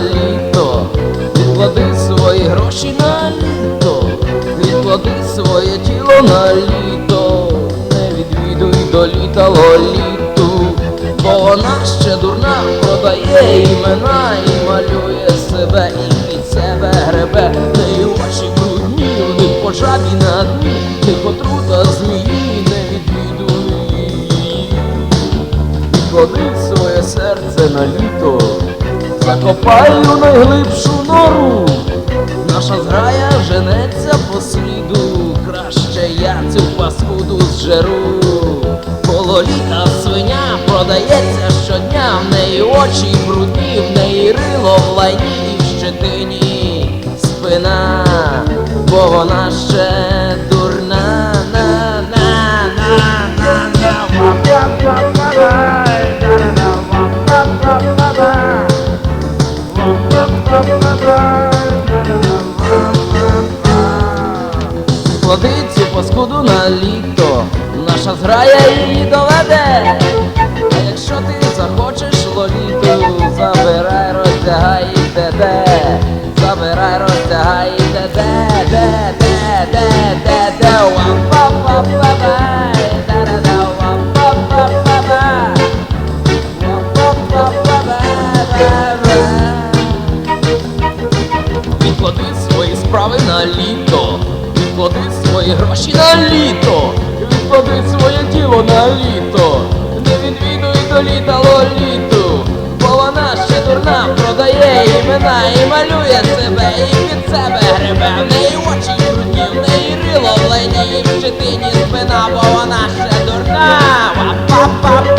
літо, відклади свої гроші на літо, відклади своє тіло на літо, не відвідуй до літа лоліту, бо вона ще дурна продає імена і малює себе, і під себе гребе, неї очі брудні, вони по жабі на дні, тихо трута змії, не відвідуй. Відклади своє серце на літо, закопай у найглибшу нору. Наша зграя женеться по сліду, краще я цю паскуду зжеру. Коло літа свиня продається щодня, в неї очі брудні, в неї рило в лайні і в щетині спина, бо вона ще Клади цю паскуду на літо, наша зграя її доведе. А якщо ти захочеш лоліту, забирай, роздягай і де, забирай, роздягай і де, де, де, де, де, де, вам па па да вам па па па Відклади свої справи на літо, відклади свої гроші на літо, відклади своє тіло на літо, не відвідуй до літа лоліту, бо вона ще дурна продає імена і малює себе, і під себе гребе, в неї очі брудні, в неї рило в лені, в щетині спина, бо вона ще дурна. Ва-па-па-па-ба. Ва-па-па-па-ба. Ва-па-па-па-ба.